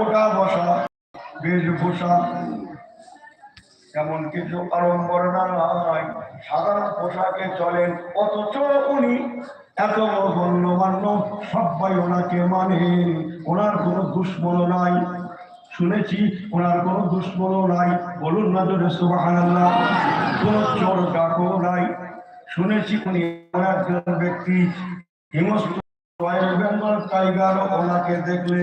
ওটা বসা, বেশভূষা, এমন কিছু আড়ম্বরনা নাই সাধারণ পোশাকে চলেন, অথচ উনি এত গণ্যমান্য সবাই ওনাকে মানেন ওনার কোনো দুশ্মন নাই। শুনেছি, ওনার কোনো দুশ্মন নাই। বলুন না জোরে সুবহানাল্লাহ। কোনো চোর ডাকও নাই। শুনেছি উনি একজন ব্যক্তি, হিমস্ত রয়্যাল বেঙ্গল টাইগার, ওনাকে দেখলে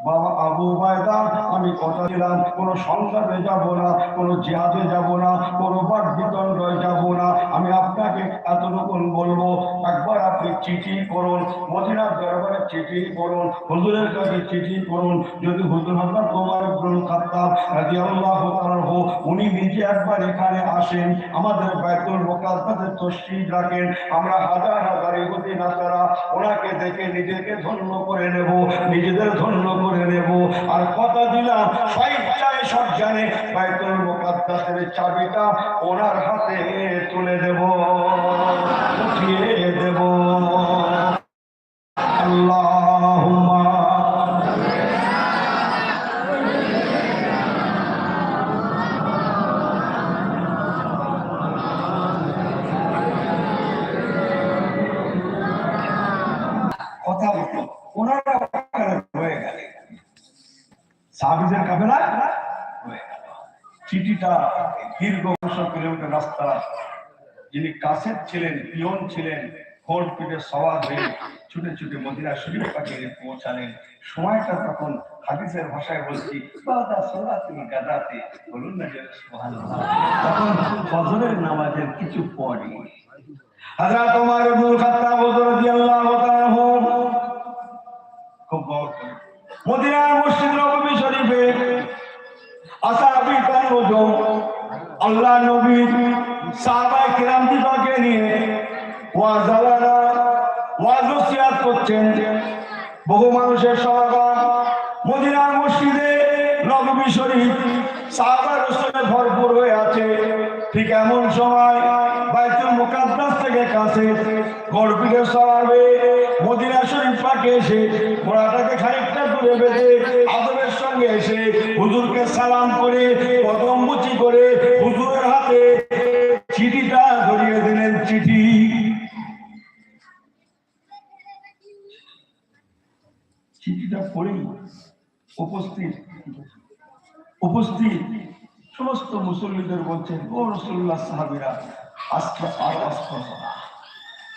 বাবা আবু বায়দা আমি কথা দিলাম, কোনো সংসারে যাব না, কোনো জিহাদে যাব না, কোনো বাট বিতণ্ডয় যাব না। আমি আপনাকে এতটুকু বলব, একবার আপনি চিঠি করুন মদিনার দরবারে চিঠি করুন হুজুরের কাছে চিঠি করুন যদি হুজুর হাজার তোমার এখানে আসেন, আমাদের ওনাকে দেখে নিজেকে ধন্য করে নেব, নিজেদের ধন্য করে নেব। আর কথা দিলাম সব জানে চাবিটা ওনার হাতে তুলে দেব। উঠিয়ে চিঠিটা দীর্ঘ বছর কিলোমিটার রাস্তা। যিনি কাসের ছিলেন, পিয়ন ছিলেন, খোল পিঠে সওয়ার হয়ে ছুটে ছুটে মদিনা শরীফ পাকে পৌঁছালেন। সময়টা তখন হাদিসের ভাষায় বলছি, বাদা সালাতিল গাদাতে, বলুন না যে তখন ফজরের নামাজের কিছু পরে, হযরত ওমর ইবনে খাত্তাব সাহাবা রসুলে ভরপুর হয়ে আছে। ঠিক এমন সময় বাইতুল মুকাদ্দাস থেকে কাছে গড়পিঠে সরাবে, মদিনা শরীফ পাকে এসে ঘোড়াটাকে খানিকটা দূরে বেঁধে আদবের সঙ্গে এসে হুজুরকে সালাম করে কদম মুচি করে হুজুরের হাতে চিঠিটা ধরিয়ে দিলেন। চিঠি। চিঠিটা পড়েই উপস্থিত। উপস্থিত সমস্ত মুসল্লিদের বলছেন ও রসুল্লাহ সাহাবিরা, আজকে আর না।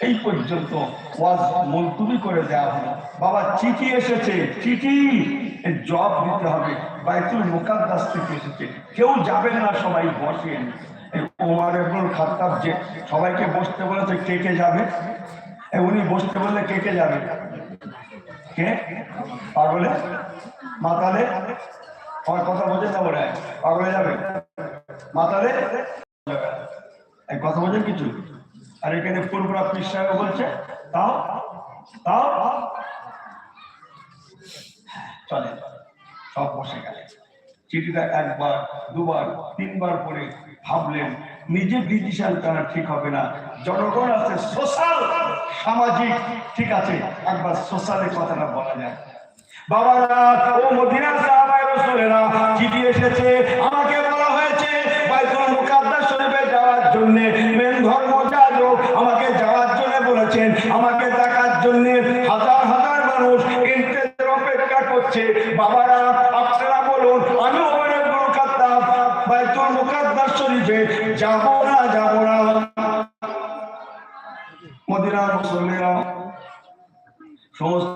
এই পর্যন্ত ওয়াজ মুলতুবি করে দেওয়া হলো। বাবা, চিঠি এসেছে, চিঠি। জব দিতে হবে। বাইতুল মুকাদ্দাস থেকে এসেছে। কেউ যাবেন না সবাই বসেন। ওমার ইবনুল খাত্তাব যে সবাইকে বসতে বলেছে, কে কে যাবে? উনি বসতে বললে কে কে যাবে? কে? পাগলে? মাতালে? কথা বোঝে না পাগলে যাবে। মাতালে? কথা বোঝেন কিছু। আর এখানে সাহেব বলছে, তাও তাও। চলে। সব বসে গেলে। চিঠিটা একবার, দুবার, তিনবার পরে ভাবলেন নিজে ডিসিশন তারা ঠিক হবে না। জনগণ আছে সোশ্যাল সামাজিক, ঠিক আছে। একবার সোশ্যালের কথাটা বলা যায়। বাবারা ও সাহাবায়ে রাসূলেরা চিঠি এসেছে আমাকে বলা হয়েছে বাইতুল মুকাদ্দাস শরীফে যাওয়ার জন্য মেন ধর্ম যাজক আমাকে যাওয়ার জন্য বলেছেন আমাকে দেখার জন্য হাজার হাজার মানুষ ইন্তেজার অপেক্ষা করছে বাবারা আপনারা বলুন আমি ওমর ইবনে খাত্তাব বাইতুল মুকাদ্দাস শরীফে যাব না যাব না মদিনার মুসল্লিরা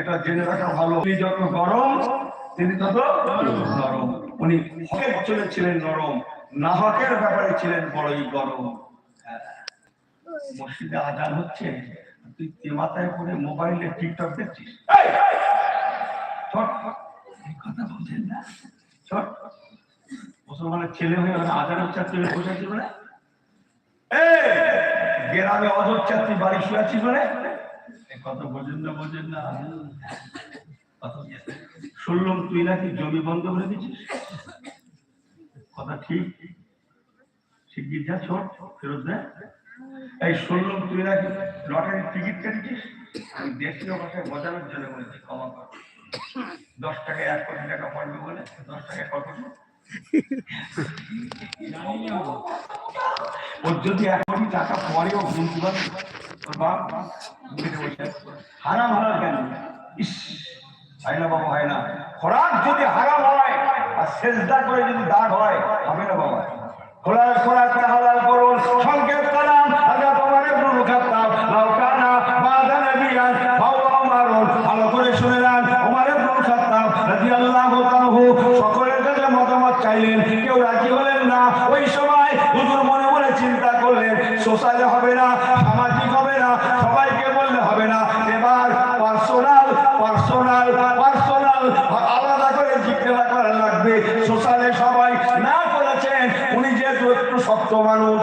এটা জেনে রাখা ভালো। তিনি যত গরম তিনি তত নরম। উনি হকের চলে ছিলেন নরম না হকের ব্যাপারে ছিলেন বড়ই গরম। মসজিদে আজান হচ্ছে, তুই তেমাতায় করে মোবাইলে টিকটক দেখছিস? কথা বলছেন না? ছোট মুসলমানের ছেলে হয়ে ওখানে আজান হচ্ছে তুই বসে আছিস এই! গ্রামে অযোধ্যা তুই বাড়ি শুয়ে আছিস এই কথা বোঝেন না বোঝেন না। শুনলাম তুই নাকি জমি বন্ধ করে দিচ্ছিস কথা ঠিক? শিগগির যা ছোট ফেরত দে। এই শুনলাম তুই নাকি লটারির টিকিট কেটেছিস? আমি দেশীয় ভাষায় বোঝানোর জন্য বলেছি ক্ষমা কর। দশ টাকায় এক কোটি টাকা পড়বে বলে দশ টাকায় কত? ওর যদি এক কোটি টাকা পরেও গুনতে পারে হারাম হারাম কেন? ইস হয় না বাবা, হয় না। খোরাক যদি হারাম হয় আর সেজদা করে যদি দাগ হয়, হবে না বাবা। খোলার খোরাকটা হালাল করুন, সংকেত কালাম আজা তোমার ইবনুল খাত্তাব লাউ কানা বাদা নবিয়ান ফাওয়া উমারুন ভালো করে শুনে নেন ওমর ইবনুল খাত্তাব রাদিয়াল্লাহু তাআলাহু, সকলের কাছে মতামত চাইলেন, কেউ রাজি হলেন না। ওই সময় হুজুর মনে মনে চিন্তা করলেন, সোশ্যালে হবে না সামাজিক হবে না সবাইকে বললে হবে না এবার পার্সোনাল পার্সোনাল পার্সোনাল আলাদা করে জিজ্ঞাসা করা লাগবে সোশ্যালে সবাই না করেছেন উনি যেহেতু শক্ত মানুষ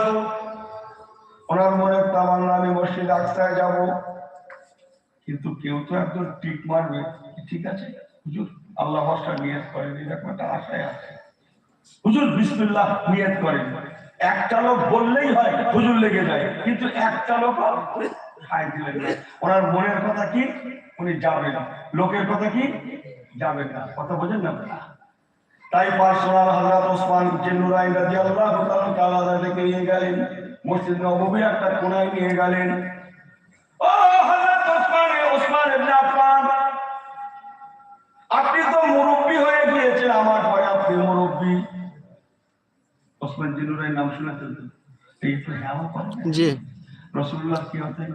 ওনার মনে তামান্না আমি মসজিদ আকসায় যাব। কিন্তু কেউ তো একজন টিক মারবে। ঠিক আছে? হুজুর, আল্লাহ ভরসা নিয়ত করেন। এরকম একটা আশায় আছে। হুজুর, বিসমিল্লাহ নিয়ত করেন। একটা লোক বললেই হয়, হুজুর লেগে যায়। কিন্তু একটা লোক খাই দিলেন ওনার মনের কথা কি? উনি যাবেন লোকের কথা কি? যাবেন না। কথা বোঝেন না? তাই পার্সোনাল হযরত ওসমান জিন্নুরাইন রাদিয়াল্লাহু তাআলা থেকে নিয়ে গেলেন মসজিদ নববী একটা কোনায় নিয়ে গেলেন। আপনি তো মুরব্বী হয়ে গিয়েছেন আমার আপনি মুরব্বী। ওসমান জিন্নুরাইন নাম শুনেছেন এই তো হ্যাঁ জি। রসুল্লাহ কি হতেন?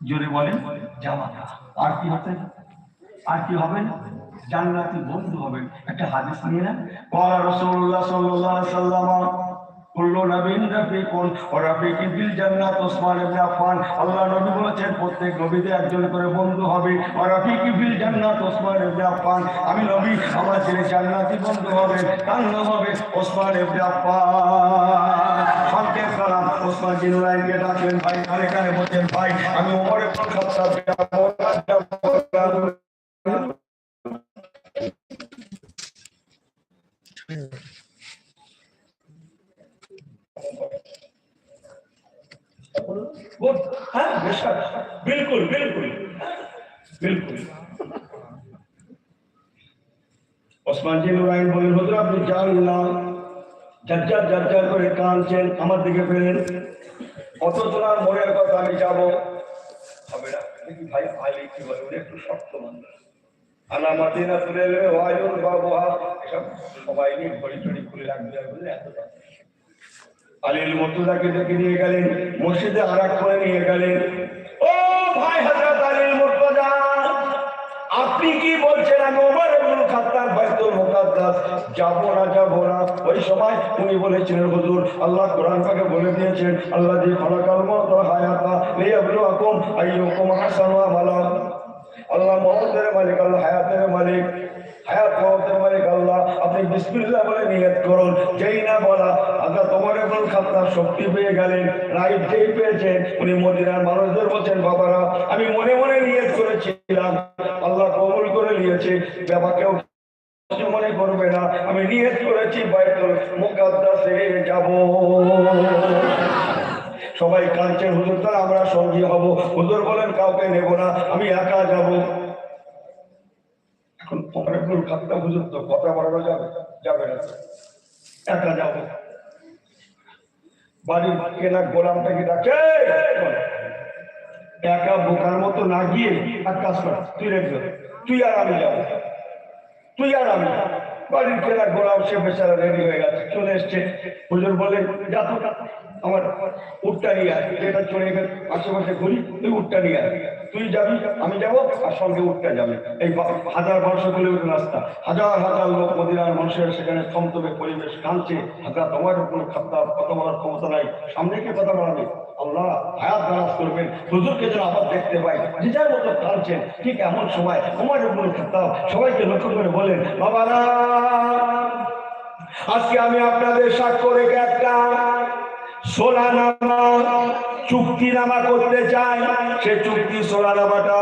জোরে বলেন জামাতা। আর কি হতেন? আর কি হবেন জান্নাতি বন্ধু হবে একটা হাদিস নিয়ে নেন। কলা রসুল্লাহ সাল্লাহ সাল্লাম কুল্লু জান্নাত ইবনে আফফান। আল্লাহ নবী বলেছেন, প্রত্যেক একজন করে বন্ধু হবে। জান্নাত ইবনে আফফান। আমি নবী, আমার যিনি জান্নাতি বন্ধু হবে নাম হবে ইবনে আফফান। সঙ্গে সালাম। ভাই ভাই, আমি ওমর ইবনে আপনি যান না। ঝরঝর ঝরঝর করে কাঁদছেন আমার দিকে ফেলেন অত তোলার মনের কথা আমি যাব। হবে না। ভাই আলী কি বলে একটু শক্ত তুলে এলে ওয়ায়ুর বাবু এসব সবাই নিয়ে ঘড়ি টড়ি খুলে রাখবে বলে এত কথা। আলীর ডেকে নিয়ে গেলেন, মসজিদে আরাক করে নিয়ে গেলেন। ও ভাই মুর্তজা আপনি কি বলছেন আমি ওমর শক্তি পেয়ে গেলেন, রাইট যেই পেয়েছেন, উনি মদিনার মানুষদের বলছেন, বাবারা, আমি মনে মনে নিয়ত করেছিলাম। আল্লাহ কবুল করে নিয়েছে। ব্যাপারকেও কিছু মনে করবে না। আমি নিয়ত করেছি, বাইতুল মুকাদ্দাসে যাব। সবাই কাঁদছেন হুজুর তারা আমরা সঙ্গী হব। হুজুর বলেন, কাউকে নেব না, আমি একা যাব। এখন অনেকগুলো খাতটা হুজুর, তো কথা বাড়ানো যাবে যাবে না। একা যাব। বাড়ির কেনা গোলামটাকে ডাকে একা বোকার মতো না গিয়ে এক কাজ কর, তুই রেখে তুই আর আমি যাব। তুই আর আমি বাড়ির কেনা গোলাম সে বেচারা রেডি হয়ে গেছে, চলে এসছে। হুজুর বলে যা তো আমার উটটা নিয়ে যেটা চলে গেছে আশেপাশে ঘুরি, তুই উটটা নিয়ে আয়। তুই যাবি, আমি যাব, আর সঙ্গে উঠতে যাবে। এই হাজার বারোশো কিলোমিটার রাস্তা। হাজার হাজার লোক মদিনার মানুষের সেখানে থমথমে পরিবেশ কাঁদছে হাজার তোমার কোনো খাতা কথা বলার ক্ষমতা নাই। সামনে কে কথা বলাবে। আল্লাহ হায়াত দারাজ করবেন। হুজুরকে যেন আবার দেখতে পাই। যে যার মতো কাঁদছেন ঠিক এমন সময় আমার উপরে খাতা সবাইকে লক্ষ্য করে বলেন বাবারা, আজকে আমি আপনাদের সাক্ষ্য রেখে একটা সোলানামা চুক্তিনামা করতে চায় সে চুক্তি সোলানামাটা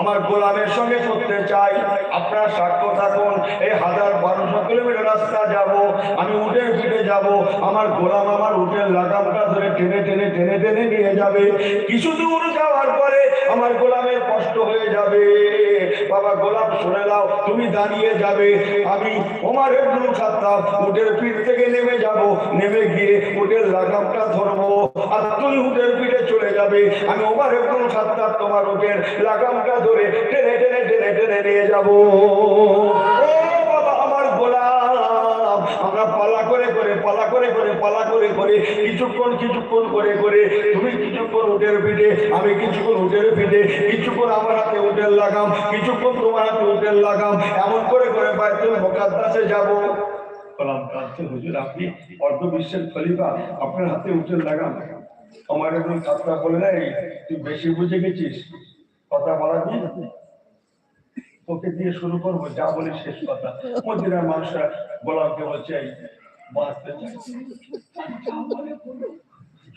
আমার গোলামের সঙ্গে করতে চাই। আপনার সাক্ষ্য থাকুন, এই হাজার বারোশো কিলোমিটার রাস্তা যাব, আমি উঠের পিঠে যাব। আমার গোলাম আমার উঠের লাগামটা ধরে টেনে টেনে টেনে টেনে নিয়ে যাবে। কিছু দূর যাওয়ার পরে আমার গোলামের কষ্ট হয়ে যাবে। বাবা গোলাম, শুনে নাও, তুমি দাঁড়িয়ে যাবে। আমি ওমার ইবনুল খাত্তাব, উটের পিঠ থেকে নেমে যাব। নেমে গিয়ে উটের লাগামটা ধরবো। আর তুমি উটের পিঠে চলে যাবে। আমি ওমার ইবনুল খাত্তাব, তোমার উটের লাগামটা টেনে টেনে টেনে টেনে নিয়ে যাব। তোমার হাতে লাগাম, এমন করে করে যাব। বললাম খলিফা, আপনার হাতে উটের লাগাম। আমার একজন ছাত্রা বলে নাই তুই বেশি বুঝে গেছিস? কথা বলা দিয়ে তোকে দিয়ে শুরু করব যা বলি শেষ কথা। মদিনার মানুষরা গোলামকে বলছে বাঁচতে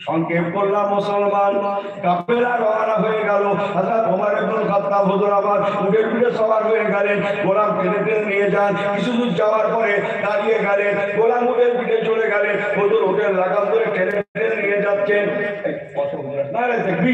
সংক্ষেপ করলাম মুসলমান। কাফেলা রওনা হয়ে গেল। হযরত ওমর ইবনে খাত্তাব হুজুর আবার উটের পিঠে সওয়ার হয়ে গেলেন। গোলাম টেনে টেনে নিয়ে যান। কিছু দূর যাওয়ার পরে দাঁড়িয়ে গেলেন। গোলাম উটের পিঠে চলে গেলেন। হুজুর উটের লাগাম ধরে টেনে টেনে নিয়ে যাচ্ছেন। হুজুর, না রে দেখবি।